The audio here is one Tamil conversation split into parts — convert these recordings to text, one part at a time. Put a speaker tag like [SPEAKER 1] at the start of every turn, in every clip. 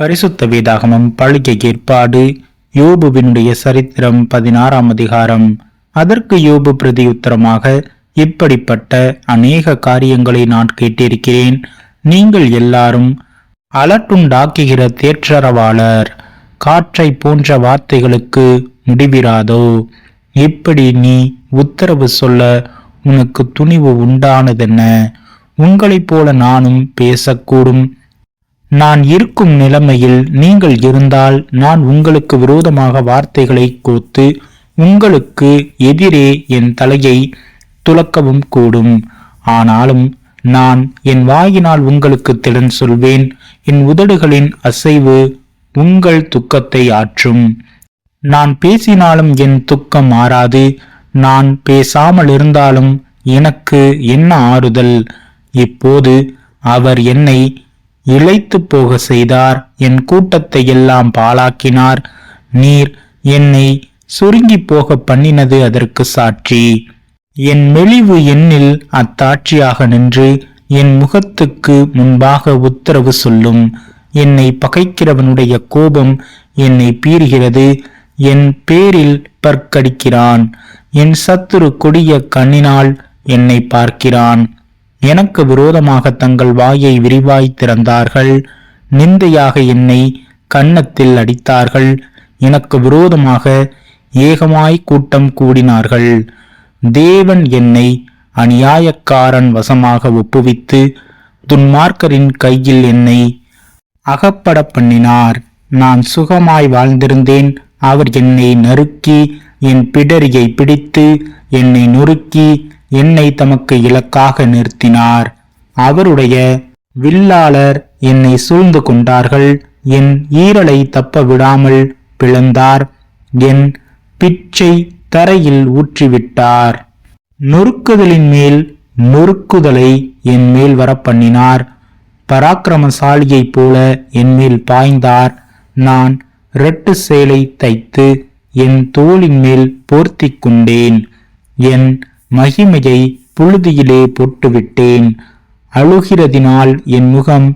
[SPEAKER 1] பரிசுத்த வேதாகமம் பழிக்க ஏற்பாடு. யோபுவினுடைய சரித்திரம் பதினாறாம் அதிகாரம். அதற்கு யோபு பிரதியுத்தரமாக இப்படிப்பட்ட அநேக காரியங்களை நான் கேட்டிருக்கிறேன். நீங்கள் எல்லாரும் அலட்டுண்டாக்குகிற தேற்றரவாளர். காற்றை போன்ற வார்த்தைகளுக்கு முடிவிராதோ? இப்படி நீ உத்தரவு சொல்ல உனக்கு துணிவு உண்டானதென்ன? உங்களைப் போல நானும் பேசக்கூடும். நான் இருக்கும் நிலைமையில் நீங்கள் இருந்தால் நான் உங்களுக்கு விரோதமாக வார்த்தைகளை கோத்து உங்களுக்கு எதிரே என் தலையை துலக்கவும் கூடும். ஆனாலும் நான் என் வாயினால் உங்களுக்கு திறன் சொல்வேன். என் உதடுகளின் அசைவு உங்கள் துக்கத்தை ஆற்றும். நான் பேசினாலும் என் துக்கம் மாறாது. நான் பேசாமல் இருந்தாலும் எனக்கு என்ன ஆறுதல்? இப்போது அவர் என்னை இழைத்து போக செய்தார். என் கூட்டத்தை எல்லாம் பாழாக்கினார். நீர் என்னை சுருங்கி போக பண்ணினது அதற்கு சாட்சி. என் மெலிவு எண்ணில் அத்தாட்சியாக நின்று என் முகத்துக்கு முன்பாக உத்தரவு சொல்லும். என்னை பகைக்கிறவனுடைய கோபம் என்னை பீறுகிறது. என் பேரில் பற்கடிக்கிறான். என் சத்துரு கொடிய கண்ணினால் என்னை பார்க்கிறான். எனக்கு விரோதமாக தங்கள் வாயை விரிவாய் திறந்தார்கள். நிந்தையாக என்னை கன்னத்தில் அடித்தார்கள். எனக்கு விரோதமாக ஏகமாய் கூட்டம் கூடினார்கள். தேவன் என்னை அநியாயக்காரன் வசமாக ஒப்புவித்து துன்மார்க்கரின் கையில் என்னை அகப்பட பண்ணினார். நான் சுகமாய் வாழ்ந்திருந்தேன். அவர் என்னை நறுக்கி என் பிடரியை பிடித்து என்னை நொறுக்கி என்னை தமக்கு இலக்காக நிறுத்தினார். அவருடைய வில்லாளர் என்னை சூழ்ந்து கொண்டார்கள். என் ஈரலை தப்ப விடாமல் பிளந்தார். என் பிச்சை தரையில் ஊற்றிவிட்டார். நொறுக்குதலின் மேல் நொறுக்குதலை என் மேல் வரப்பண்ணினார். பராக்கிரமசாலியைப் போல என் மேல் பாய்ந்தார். நான் இரட்டு சேலை தைத்து என் தோளின் மேல் போர்த்தி கொண்டேன். என் மகிமையை புழுதியிலே போட்டுவிட்டேன். அழுகிறதினால் என் முகம்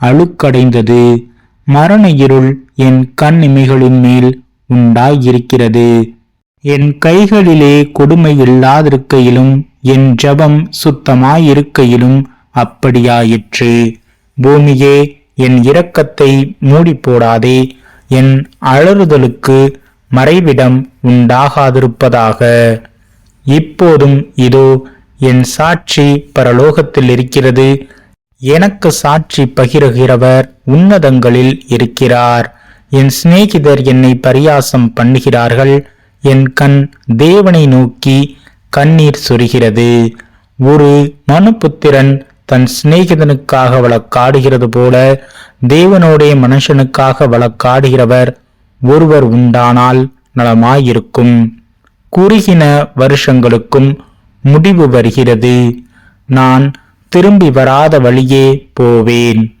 [SPEAKER 1] அழுக்கடைந்தது. மரண இருள் என் கண் இமைகளின் மேல் உண்டாயிருக்கிறது. என் கைகளிலே கொடுமை இல்லாதிருக்கையிலும் என் ஜபம் சுத்தமாயிருக்கையிலும் அப்படியாயிற்று. பூமியே என் இரக்கத்தை மூடி போடாதே என் அலறுதலுக்கு மறைவிடம் உண்டாகாதிருப்பதாக. இப்போதும் இதோ என் சாட்சி பரலோகத்தில் இருக்கிறது. எனக்கு சாட்சி பகிருகிறவர் உன்னதங்களில் இருக்கிறார். என் சிநேகிதர் என்னை பரியாசம் பண்ணுகிறார்கள். என் கண் தேவனை நோக்கி கண்ணீர் சொரிகிறது. ஒரு மனுபுத்திரன் தன் சிநேகிதனுக்காக வழக்காடுகிறது போல தேவனோடைய மனுஷனுக்காக வழக்காடுகிறவர் ஒருவர் உண்டானால் நலமாயிருக்கும். குறுகின வருஷங்களுக்கும் முடிவு வருகிறது. நான் திரும்பி வராத வழியே போவேன்.